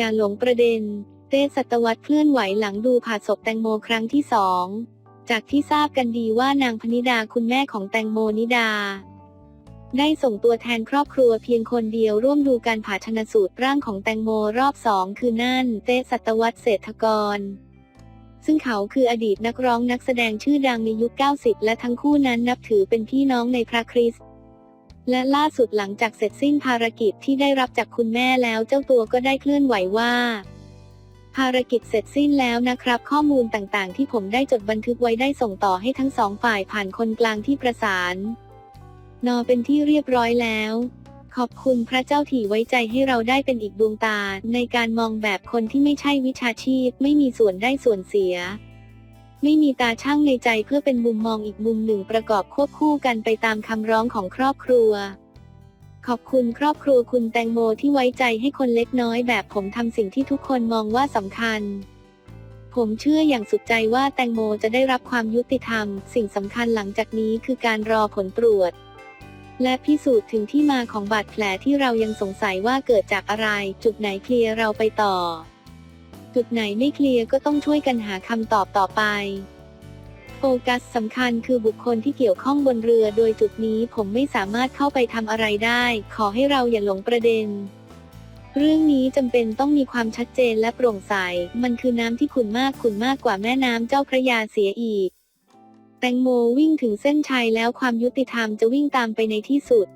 อย่าหลงประเด็น เต้สัตวัตเคลื่อนไหวหลังดูผ่าศพแตงโมครั้งที่สอง จากที่ทราบกันดีว่านางพนิดาคุณแม่ของแตงโมนิดา ได้ส่งตัวแทนครอบครัวเพียงคนเดียวร่วมดูการผ่าชนสูตรร่างของแตงโมรอบสองคือนั่น เต้สัตวัตเศรษฐกรซึ่งเขาคืออดีตนักร้องนักแสดงชื่อดังในยุค 90 และทั้งคู่นั้นนับถือเป็นพี่น้องในพระคริสต์ และล่าสุดหลังจากเสร็จสิ้นภารกิจที่ได้รับจากคุณแม่แล้วเจ้าตัวก็ได้เคลื่อนไหวว่า ภารกิจเสร็จสิ้นแล้วนะครับ ข้อมูลต่างๆ ที่ผมได้จดบันทึกไว้ได้ส่งต่อให้ทั้งสองฝ่ายผ่านคนกลางที่ประสาน นอเป็นที่เรียบร้อยแล้ว ขอบคุณพระเจ้าที่ไว้ใจให้เราได้เป็นอีกดวงตา ในการมองแบบคนที่ไม่ใช่วิชาชีพไม่มีส่วนได้ส่วนเสีย ไม่มีตาช่างในใจเพื่อเป็นมุมมองอีกมุมหนึ่งประกอบควบคู่กันไปตามคำร้องของครอบครัว ขอบคุณครอบครัวคุณแตงโมที่ไว้ใจให้คนเล็กน้อยแบบผมทำสิ่งที่ทุกคนมองว่าสำคัญ ผมเชื่ออย่างสุดใจว่าแตงโมจะได้รับความยุติธรรม สิ่งสำคัญหลังจากนี้คือการรอผลตรวจ และพิสูจน์ถึงที่มาของบาดแผลที่เรายังสงสัยว่าเกิดจากอะไร จุดไหนเคลียร์เราไปต่อ จุดไหนไม่เคลียร์ก็ต้องช่วยกันหาคำตอบต่อไป โฟกัสสำคัญคือบุคคลที่เกี่ยวข้องบนเรือโดยจุดนี้ผมไม่สามารถเข้าไปทำอะไรได้ ขอให้เราอย่าหลงประเด็น เรื่องนี้จำเป็นต้องมีความชัดเจนและโปร่งใส มันคือน้ำที่ขุ่นมากขุ่นมากกว่าแม่น้ำเจ้าพระยาเสียอีก แตงโมวิ่งถึงเส้นชัยแล้วความยุติธรรมจะวิ่งตามไปในที่สุด